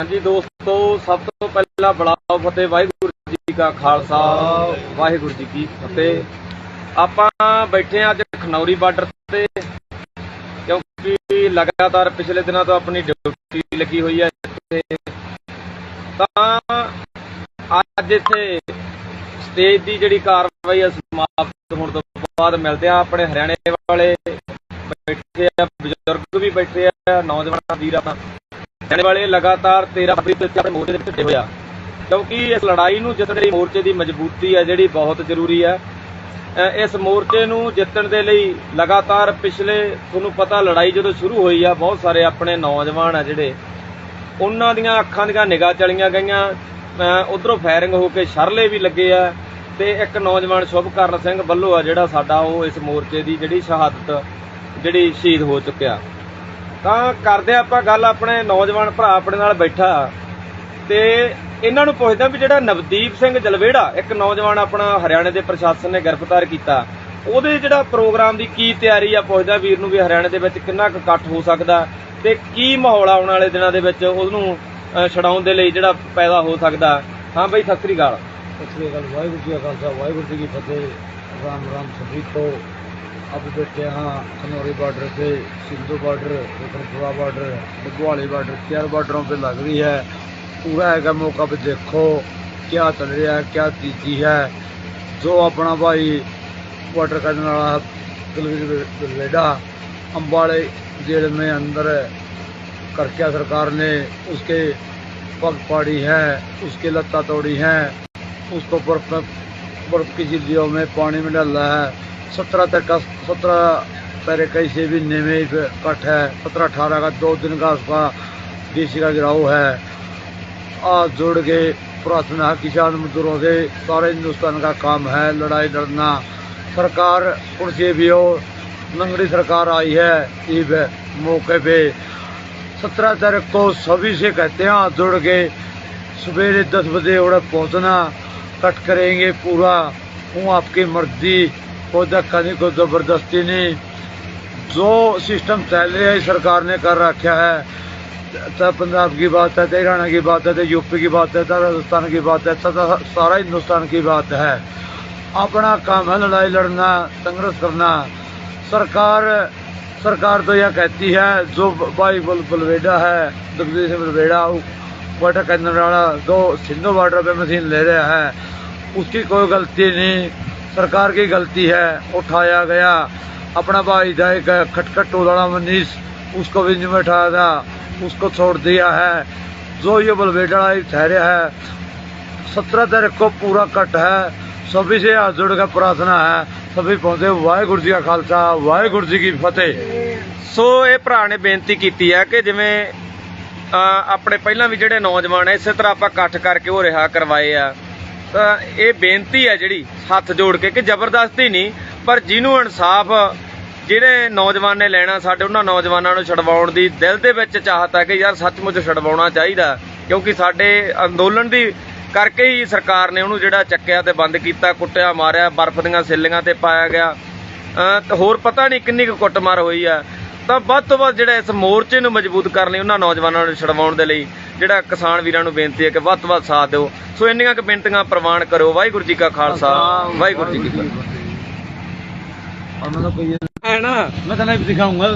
ਹਾਂਜੀ ਦੋਸਤੋ, ਸਭ ਤੋਂ ਪਹਿਲਾਂ ਬਲਾਓ ਫਤਿਹ, ਵਾਹਿਗੁਰੂ ਜੀ ਕਾ ਖਾਲਸਾ, ਵਾਹਿਗੁਰੂ ਜੀ ਕੀ ਫਤਿਹ। ਆਪਾਂ ਬੈਠੇ ਹਾਂ ਅੱਜ ਖਨੌਰੀ ਬਾਰਡਰ ਤੇ, ਕਿਉਂਕਿ ਲਗਾਤਾਰ ਪਿਛਲੇ ਦਿਨਾਂ ਤੋਂ ਆਪਣੀ ਡਿਊਟੀ ਲੱਗੀ ਹੋਈ ਹੈ ਇੱਥੇ। ਤਾਂ ਅੱਜ ਇੱਥੇ ਸਟੇਜ ਦੀ ਜਿਹੜੀ ਕਾਰਵਾਈ ਹੈ, ਸਮਾਪਤ ਹੋਣ ਤੋਂ ਬਾਅਦ ਮਿਲਦੇ ਆ ਆਪਣੇ ਹਰਿਆਣੇ ਵਾਲੇ। ਬੈਠੇ ਆ, ਬਜ਼ੁਰਗ ਵੀ ਬੈਠੇ ਆ, ਨੌਜਵਾਨ, ਵੀਰ। ਆਪਣਾ ਹਰਿਆਣੇ ਵਾਲੇ, ਲਗਾਤਾਰ 13 ਫਰਵਰੀ ਤੋਂ ਆਪਣੇ ਮੋਰਚੇ ਦੇ ਵਿੱਚ ਡਟੇ ਹੋਇਆ ਕਿਉਂਕਿ ਇਸ ਲੜਾਈ ਨੂੰ ਜਿੱਤਣ ਲਈ ਮੋਰਚੇ ਦੀ ਮਜ਼ਬੂਤੀ ਹੈ, ਜਿਹੜੀ ਬਹੁਤ ਜ਼ਰੂਰੀ ਹੈ। ਇਸ ਮੋਰਚੇ ਨੂੰ ਜਿੱਤਣ ਦੇ ਲਈ ਲਗਾਤਾਰ ਪਿਛਲੇ, ਤੁਹਾਨੂੰ ਪਤਾ ਲੜਾਈ ਜਦੋਂ ਸ਼ੁਰੂ ਹੋਈ ਆ, ਬਹੁਤ ਸਾਰੇ ਆਪਣੇ ਨੌਜਵਾਨ ਆ ਜਿਹੜੇ, ਉਹਨਾਂ ਦੀਆਂ ਅੱਖਾਂ ਦੀਆਂ ਨਿਗਾਹ ਚਲੀਆਂ ਗਈਆਂ। ਉਧਰੋਂ ਫਾਇਰਿੰਗ ਹੋ ਕੇ ਸ਼ਰਲੇ ਵੀ ਲੱਗੇ ਆ ਤੇ ਇੱਕ ਨੌਜਵਾਨ ਸ਼ੁਭਕਰਨ ਸਿੰਘ ਵੱਲੋਂ ਆ ਜਿਹੜਾ ਸਾਡਾ ਉਹ ਇਸ ਮੋਰਚੇ ਦੀ ਜਿਹੜੀ ਸ਼ਹਾਦਤ, ਜਿਹੜੀ ਸ਼ਹੀਦ ਹੋ ਚੁੱਕਿਆ। ਤਾਂ ਕਰਦੇ ਆਪਾਂ ਗੱਲ, ਆਪਣੇ ਨੌਜਵਾਨ ਭਰਾ ਆਪਣੇ ਨਾਲ ਬੈਠਾ। ਤੇ ਇਹਨਾਂ ਨੂੰ ਪੁੱਛਦਾ ਵੀ ਜਿਹੜਾ ਨਵਦੀਪ ਸਿੰਘ ਜਲਵੇੜਾ, ਇੱਕ ਨੌਜਵਾਨ ਆਪਣਾ ਹਰਿਆਣੇ ਦੇ ਪ੍ਰਸ਼ਾਸਨ ਨੇ ਗ੍ਰਿਫਤਾਰ ਕੀਤਾ, ਉਹਦੇ ਜਿਹੜਾ ਪ੍ਰੋਗਰਾਮ ਦੀ ਕੀ ਤਿਆਰੀ ਆ, ਪੁੱਛਦਾ ਵੀਰ ਨੂੰ ਵੀ ਹਰਿਆਣੇ ਦੇ ਵਿੱਚ ਕਿੰਨਾ ਕੁ ਇਕੱਠ ਹੋ ਸਕਦਾ ਤੇ ਕੀ ਮਾਹੌਲ ਆਉਣ ਵਾਲੇ ਦਿਨਾਂ ਦੇ ਵਿੱਚ ਉਹਨੂੰ ਛਡਾਉਣ ਦੇ ਲਈ ਜਿਹੜਾ ਪੈਦਾ ਹੋ ਸਕਦਾ। ਹਾਂ ਬਈ, ਸਤਿ ਸ੍ਰੀ ਅਕਾਲ। ਸਤਿ ਸ੍ਰੀ ਅਕਾਲ, ਵਾਹਿਗੁਰੂ ਜੀ ਕਾ ਖਾਲਸਾ, ਵਾਹਿਗੁਰੂ ਜੀ ਕੀ ਫਤਿਹ। ਰਾਮ ਰਾਮ ਸਭੀ को अब बैठे यहाँ खनौरी बॉर्डर पे Sindhu border Tripura border Baghwali border चार बॉर्डरों पे लग रही है। पूरा है मौका पे देखो, क्या चल रहा है, क्या चीज़ी है। जो अपना भाई बॉर्डर करने वाला बलवेडा अम्बाड़े जेल में अंदर करकिया सरकार ने उसके पग पाड़ी है, उसकी लत्ता तोड़ी है, उसको बर्फ़ बर्फ़ की झिल्लियों में पानी में डाला है। सत्रह तक का, सत्रह पैरे कैसे भी नेमे कट है। सत्रह अठारह का दो दिन का उसका डीसी का गिराव है। आज जोड़ के प्रार्थना किसान मजदूरों से सारे हिंदुस्तान का काम है, लड़ाई लड़ना। सरकार कुर्सी भी हो लंगड़ी सरकार आई है ईब मौके पे। सत्रह तारीख को सभी से कहते हैं हाथ जोड़ के सवेरे दस बजे उड़े पहुँचना, कट करेंगे पूरा। हूँ आपकी मर्ज़ी। धक्का नहीं कोई ज़बरदस्ती नहीं। जो सिस्टम चल रहा है सरकार ने कर रखा है। चाहे पंजाब की बात है चाहे हरियाणा की बात है चाहे यूपी की बात है चाहे राजस्थान की बात है चाहे सारा हिंदुस्तान की बात है। अपना काम है, लड़ाई लड़ना, संघर्ष करना। सरकार सरकार तो यह कहती है, जो भाई बल बलवेडा है, जगदीश बलवेडा वाटर करने वाला, जो सिंधु बॉर्डर पे मशीन ले रहा है, उसकी कोई गलती नहीं। सरकार की गलती है उठाया गया अपना भाई था एक खटखट टोलाना मनीष उसको भी नहीं बैठाया था उसको छोड़ दिया है जो ये बलबेटा ठहरे है सत्रह तारीख को पूरा कट है सभी से हाथ जोड़ का प्रार्थना है ਸਭੀ ਪਹੁੰਚੇ ਵਾਹਿਗੁਰੂ ਜੀ ਕਾ ਖਾਲਸਾ ਵਾਹਿਗੁਰੂ ਜੀ ਕੀ ਫਤਿਹ ਸੋ ਇਹ ਭਰਾ ਨੇ ਬੇਨਤੀ ਕੀਤੀ ਹੈ ਕਿ ਜਿਵੇਂ ਆਪਣੇ ਪਹਿਲਾਂ ਵੀ ਜਿਹੜੇ ਨੌਜਵਾਨ ਐ ਇਸੇ ਤਰ੍ਹਾਂ ਆਪਾਂ ਇਕੱਠ ਕਰਕੇ ਉਹ ਰਿਹਾ ਕਰਵਾਏ ਆ ਇਹ ਬੇਨਤੀ ਹੈ ਜਿਹੜੀ ਹੱਥ ਜੋੜ ਕੇ ਕਿ ਜ਼ਬਰਦਸਤੀ ਨਹੀਂ, ਪਰ ਜਿਹਨੂੰ ਇਨਸਾਫ ਜਿਹੜੇ ਨੌਜਵਾਨ ਨੇ ਲੈਣਾ ਸਾਡੇ ਉਹਨਾਂ ਨੌਜਵਾਨਾਂ ਨੂੰ ਛਡਵਾਉਣ ਦੀ ਦਿਲ ਦੇ ਵਿੱਚ ਚਾਹਤ ਹੈ ਕਿ ਯਾਰ ਸੱਚਮੁੱਚ ਛਡਵਾਉਣਾ ਚਾਹੀਦਾ ਕਿਉਂਕਿ ਸਾਡੇ ਅੰਦੋਲਨ ਦੀ ਕਰਕੇ ਹੀ ਸਰਕਾਰ ਨੇ ਉਹਨੂੰ ਜਿਹੜਾ ਚੱਕਿਆ ਤੇ ਬੰਦ ਕੀਤਾ, ਕੁੱਟਿਆ, ਮਾਰਿਆ, ਬਰਫ਼ ਦੀਆਂ ਸਿੱਲੀਆਂ ਤੇ ਪਾਇਆ ਗਿਆ। ਹੋਰ ਪਤਾ ਨਹੀਂ ਕਿੰਨੀ ਕੁ ਕੁੱਟਮਾਰ ਹੋਈ ਆ ਤਾਂ ਵੱਧ ਤੋਂ ਵੱਧ ਜਿਹੜਾ ਇਸ ਮੋਰਚੇ ਨੂੰ ਮਜ਼ਬੂਤ ਕਰਨ ਲਈ ਉਹਨਾਂ ਨੌਜਵਾਨਾਂ ਨੂੰ ਛਡਵਾਉਣ ਦੇ ਲਈ ਜਿਹੜਾ ਕਿਸਾਨ ਵੀਰਾਂ ਨੂੰ ਬੇਨਤੀ ਹੈ ਕਿ ਵੱਧ ਤੋਂ ਵੱਧ ਸਾਥ ਦਿਓ। ਸੋ ਇੰਨੀਆਂ ਕੁ ਬੇਨਤੀਆਂ ਪ੍ਰਵਾਨ ਕਰੋ ਵਾਹਿਗੁਰੂ ਜੀ ਕਾ ਖਾਲਸਾ। ਵਾਹਿਗੁਰੂ ਜੀ ਕੀ ਫਤਿਹ। ਮੈਂ ਤਾਂ ਕੋਈ ਹੈ ਨਾ ਮੈਂ ਤਾਂ ਲਾਈਵ ਦਿਖਾਉਂਗਾ